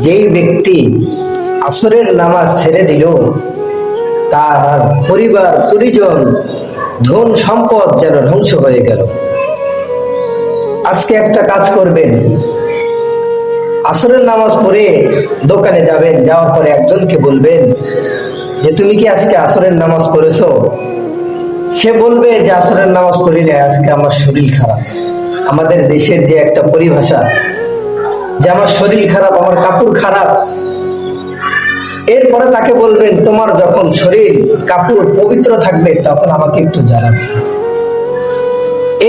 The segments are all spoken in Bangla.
যেই ব্যক্তি আসরের নামাজ ছেড়ে দিল, তার পরিবার, পরিজন, ধন সম্পদ যেন ধ্বংস হয়ে গেল। আজকে একটা কাজ করবেন। আসরের নামাজ পড়ে দোকানে যাবেন, যাওয়ার পরে একজনকে বলবেন যে, তুমি কি আজকে আসরের নামাজ পড়েছো? সে বলবে যে, আসরের নামাজ পড়ি আজকে আমার শরীর খারাপ। আমাদের দেশের যে একটা পরিভাষা যে আমার শরীর খারাপ, আমার কাপড় খারাপ। এরপরে তাকে বলবেন, তোমার যখন শরীর, কাপড় পবিত্র থাকবে, তখন আমাকে একটু জানাবে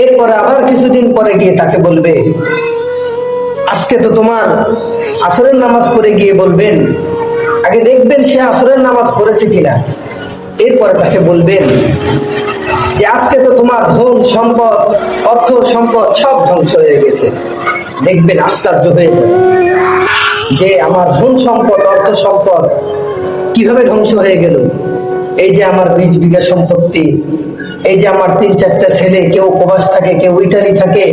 এরপরে আবার কিছুদিন পরে গিয়ে তাকে বলবে, আজকে তো তোমার আসরের নামাজ পড়ে গিয়ে বলবেন, আগে দেখবেন সে আসরের নামাজ পড়েছে কিনা? এরপরে তাকে বলবেন যে আজকে তো তোমার ধন সম্পদ, অর্থ সম্পদ সব ধ্বংস হয়ে গেছে। দেখবেন আশ্চর্য হয়ে যাবে। যে আমার ধন সম্পদ, অর্থ সম্পদ কীভাবে ধ্বংস হয়ে গেল? এই যে আমার বিশ বিঘা সম্পত্তি, এই যে আমার তিন চারটা ছেলে, কেউ প্রবাস থাকে, কেউ ইটালি থাকে,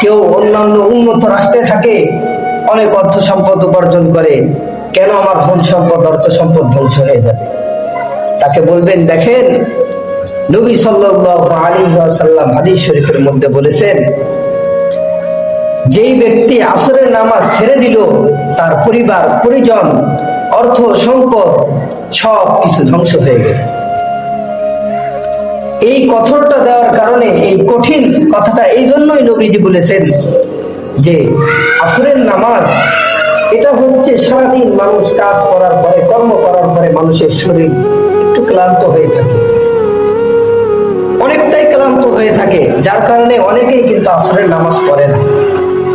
কেউ অন্যান্য উন্নত রাষ্ট্রে থাকে, অনেক অর্থ সম্পদ উপার্জন করে, কেন আমার ধন সম্পদ, অর্থ সম্পদ ধ্বংস হয়ে যাবে? তাকে বলবেন, দেখেন নবী সাল্লাল্লাহু আলাইহি ওয়াসাল্লাম হাদিস শরীফের মধ্যে বলেছেন, যেই ব্যক্তি আসরের নামাজ ছেড়ে দিল, তার পরিবার, পরিজন, অর্থ, সম্পদ সব কিছু ধ্বংস হয়ে গেল। এই কথনটা দেওয়ার কারণে এই কঠিন কথাটা এই জন্যই নবীজি বলেছেন যে আসরের নামাজ, এটা হচ্ছে সারাদিন মানুষ কাজ করার পরে, কর্ম করার পরে মানুষের শরীর একটু ক্লান্ত হয়ে থাকে। অনেকটাই ক্লান্ত হয়ে থাকে, যার কারণে অনেকেই কিন্তু আসরের নামাজ পড়ে না।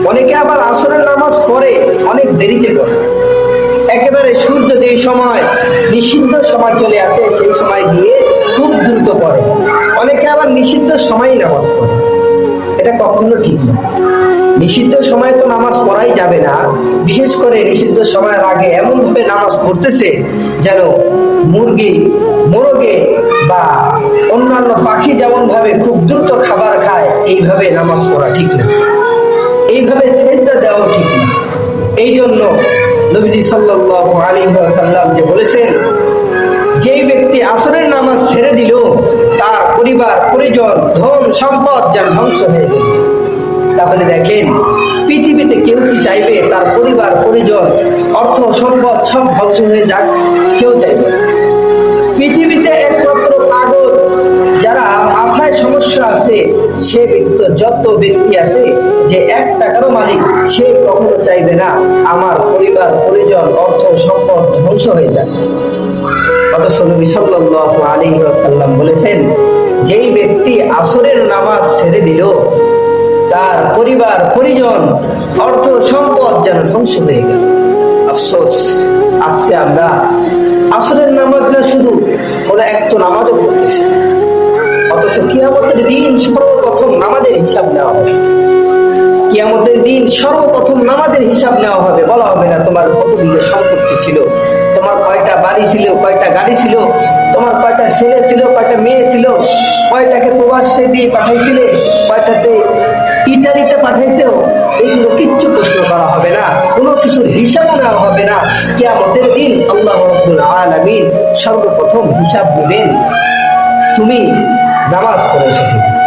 অনেকে আবার আসরের নামাজ পড়ে অনেক দেরিতে পড়ে। একেবারে সূর্য যে সময়, নিষিদ্ধ সময় চলে আসে, সেই সময় গিয়ে খুব দ্রুত পড়ে। অনেকে আবার নিষিদ্ধ সময়ই নামাজ পড়ে। এটা কখনো ঠিক না। নিষিদ্ধ সময় তো নামাজ পড়াই যাবে না। বিশেষ করে নিষিদ্ধ সময়ের আগে এমনভাবে নামাজ পড়তেছে যেন মুরগি, মোরগে বা অন্যান্য পাখি যেমন ভাবে খুব দ্রুত খাবার খায়, এইভাবে নামাজ পড়া ঠিক না। এইভাবে সেজদা দেওয়া ঠিক না। এই জন্য নবীজি সাল্লাল্লাহু আলাইহি যে বলেছেন, যেই ব্যক্তি আসরের নামাজ ছেড়ে দিল, তার পরিবার, পরিজন, ধন সম্পদ যেন ধ্বংস হয়ে গেল তাহলে দেখেন, পৃথিবীতে কেউ কি চাইবে তার পরিবার, পরিজন, অর্থ, সম্পদ সব ধ্বংস হয়ে যাক? কেউ চাইবে সে ব্যক্তি, যত ব্যক্তি আছে, যে এক টাকারও মালিক, সে কখনো চাইবে না আমার পরিবার, পরিজন, অর্থ, সম্পদ ধ্বংস হয়ে যাক। অথচ নবী সাল্লাল্লাহু আলাইহি ওয়াসাল্লাম বলেছেন, যেই ব্যক্তি আসরের নামাজ ছেড়ে দিল, তার পরিবার, পরিজন, অর্থ, সম্পদ যেন ধ্বংস হয়ে গেল। আফসোস, আজকে আমরা আসরের নামাজ না শুধু ওরা এক তো নামাজও পড়তেছে অথচ কিয়ামতের দিন সর্বপ্রথম নামাজের হিসাব নেওয়া হবে। কিয়ামতের দিন সর্বপ্রথম নামাজের হিসাব নেওয়া হবে। বলা হবে না, তোমার কত বিঘা সম্পত্তি ছিল? তোমার কয়টা বাড়ি ছিল, কয়টা গাড়ি ছিল? তোমার কয়টা ছেলে ছিল, কয়টা মেয়ে ছিল? কয়টাকে প্রবাসে দিয়ে পাঠাইছিলে? কয়টাতে ইটালিতে পাঠাইছো এইগুলো কিচ্ছু প্রশ্ন করা হবে না। কোনো কিছুর হিসাব নেওয়া হবে না। কিয়ামতের দিন আল্লাহ রব্বুল আলামিন সর্বপ্রথম হিসাব নেবেন তুমি নামাজ পড়েছো কিনা?